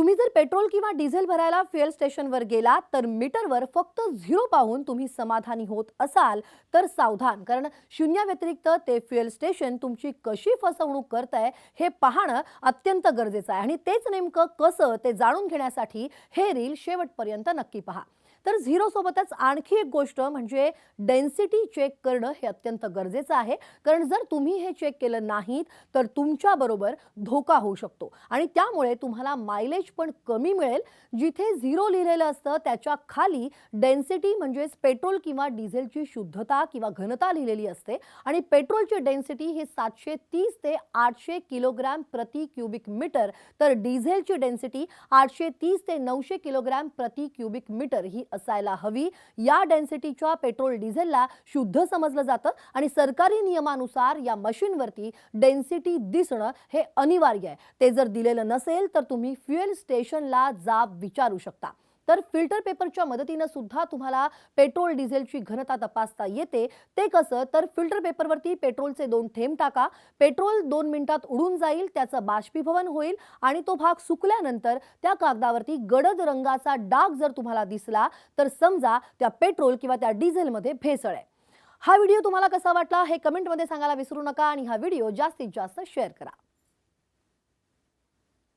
तुम्ही जर पेट्रोल किंवा डिझेल भरायला फ्युएल स्टेशनवर गेलात तर मीटरवर फक्त झिरो पाहून तुम्ही समाधानी होत असाल तर सावधान. कारण शून्या व्यतिरिक्त ते फ्युएल स्टेशन तुमची कशी फसवणूक करत आहे हे पाहणं अत्यंत गरजेचं आहे. आणि तेच नेमकं कसं ते जाणून घेण्यासाठी हे रील शेवटपर्यंत नक्की पहा. तर झिरोसोबतच आणखी एक गोष्ट म्हणजे डेन्सिटी चेक करणं हे अत्यंत गरजेचं आहे. कारण जर तुम्ही हे चेक केलं नाहीत तर तुमच्याबरोबर धोका होऊ शकतो. आणि त्यामुळे तुम्हाला मायलेज पण कमी मिळेल. जिथे झिरो लिहिलेलं असतं त्याच्याखाली डेन्सिटी म्हणजेच पेट्रोल किंवा डिझेलची शुद्धता किंवा घनता लिहिलेली असते. आणि पेट्रोलची डेन्सिटी ही सातशे तीस ते आठशे किलोग्रॅम प्रति क्युबिक मीटर तर डिझेलची डेन्सिटी आठशे तीस ते नऊशे किलोग्रॅम प्रति क्युबिक मीटर ही असायला हवी. या डेन्सिटीच्या पेट्रोल डिझेलला शुद्ध समजलं जातं आणि सरकारी नियमानुसार या मशीनवरती डेन्सिटी दिसणं हे अनिवार्य आहे. ते जर दिलेलं नसेल तर तुम्ही फ्युएल स्टेशनला जाब विचारू शकता. तर फिल्टर पेपरच्या मदतीनं सुद्धा तुम्हाला पेट्रोल डिझेलची घनता तपासता येते. ते कसं? तर फिल्टर पेपरवरती पेट्रोलचे दोन थेंब टाका. पेट्रोल दोन मिनिटात उडून जाईल त्याचं बाष्पीभवन होईल आणि तो भाग सुकल्यानंतर त्या कागदावरती गडद रंगाचा डाग जर तुम्हाला दिसला तर समजा त्या पेट्रोल किंवा त्या डिझेलमध्ये भेसळ आहे. हा व्हिडिओ तुम्हाला कसा वाटला हे कमेंटमध्ये सांगायला विसरू नका आणि हा व्हिडिओ जास्तीत जास्त शेअर करा.